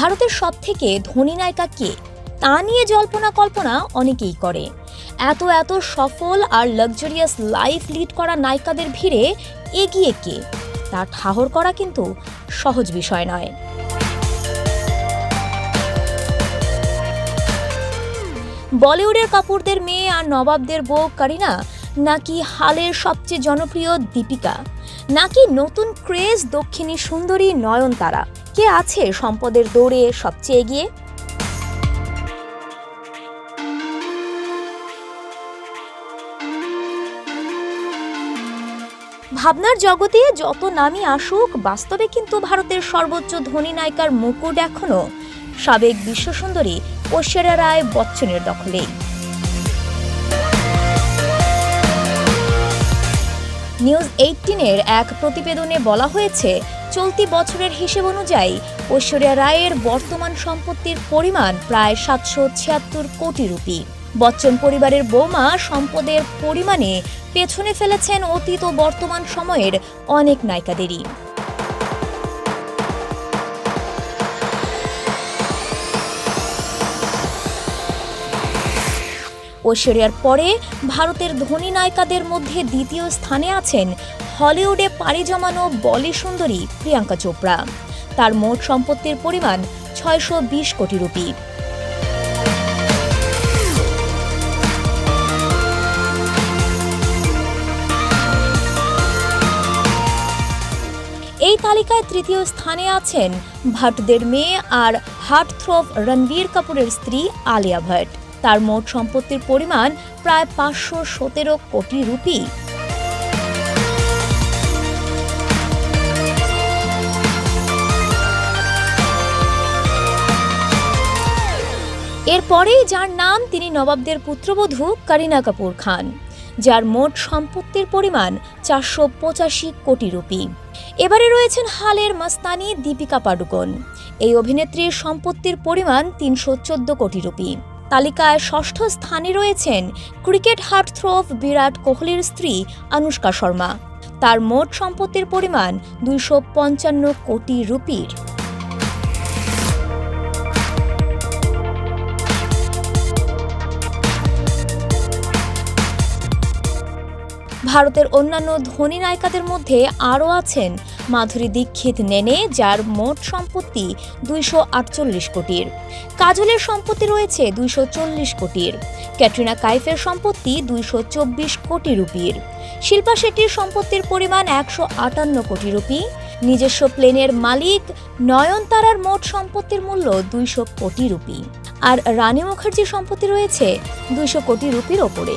ভারতের সব থেকে ধনী নায়িকা কে? তা নিয়ে জল্পনা কল্পনা অনেকেই করে। এত এত সফল আর লাক্সারিয়াস লাইফ লিড করা নায়িকাদের ভিড়ে এগিয়ে কে? তা ঠাহর করা কিন্তু সহজ বিষয় নয়। বলিউডের কাপুরদের মেয়ে আর নবাবদের বউ কারিনা নাকি হালের সবচেয়ে জনপ্রিয় দীপিকা? নাকি নতুন ক্রেজ দক্ষিণী সুন্দরী নয়নতারা? কে আছে সম্পদের দৌড়ে সবচেয়ে এগিয়ে? ভাবনার জগতে যত নামই আসুক, বাস্তবে কিন্তু ভারতের সর্বোচ্চ ধনী নায়িকার মুকুট এখনও সাবেক বিশ্বসুন্দরী ঐশ্বর্যা রায় বচ্চনের দখলেই। নিউজ এইটিনের এক প্রতিবেদনে বলা হয়েছে চলতি বছরের হিসেব অনুযায়ী ঐশ্বরিয়া রায়ের বর্তমান সম্পত্তির পরিমাণ প্রায় সাতশো ছিয়াত্তর কোটি রুপি। বচ্চন পরিবারের বৌমা সম্পদের পরিমাণে পেছনে ফেলেছেন অতীত ও বর্তমান সময়ের অনেক নায়িকাদেরই। ঐশ্বরিয়ার পরে ভারতের ধনী নায়িকাদের মধ্যে দ্বিতীয় স্থানে আছেন হলিউডে পাড়ি জমানো বলি সুন্দরী প্রিয়াঙ্কা চোপড়া। তার মোট সম্পত্তির পরিমাণ ছয়শো বিশ কোটি রুপি। এই তালিকায় তৃতীয় স্থানে আছেন ভাটদের মেয়ে আর হার্ট থ্রোভ রণবীর কাপুরের স্ত্রী আলিয়া ভাট তার মোট সম্পত্তির পরিমাণ প্রায় পাঁচশো সতেরো কোটি রুপি। এরপরেই যার নাম তিনি নবাবদের পুত্রবধূ করিনা কাপুর খান, যার মোট সম্পত্তির পরিমাণ চারশো পঁচাশি কোটি রুপি। এবারে রয়েছেন হালের মাস্তানি দীপিকা পাডুকোন। এই অভিনেত্রীর সম্পত্তির পরিমাণ তিনশো চোদ্দ কোটি রুপি। তালিকায় ষষ্ঠ স্থানে রয়েছেন ক্রিকেট হার্ট থ্রোফ বিরাট কোহলির স্ত্রী আনুষ্কা শর্মা। তার মোট সম্পত্তির পরিমাণ দুইশো পঞ্চান্ন কোটি রুপির। ভারতের অন্যান্য ধনী নায়িকাদের মধ্যে আরও আছেন মাধুরী দীক্ষিত নেনে, যার মোট সম্পত্তি দুইশো আটচল্লিশ কোটির। কাজলের সম্পত্তি রয়েছে দুইশো চল্লিশ কোটির। ক্যাটরিনা কাইফের সম্পত্তি দুইশো চব্বিশ কোটি রুপির। শিল্পা শেট্টির সম্পত্তির পরিমাণ একশো আটান্ন কোটি রুপি। নিজস্ব প্লেনের মালিক নয়নতারার মোট সম্পত্তির মূল্য দুইশো কোটি রুপি। আর রানী মুখার্জির সম্পত্তি রয়েছে দুইশো কোটি রুপির ওপরে।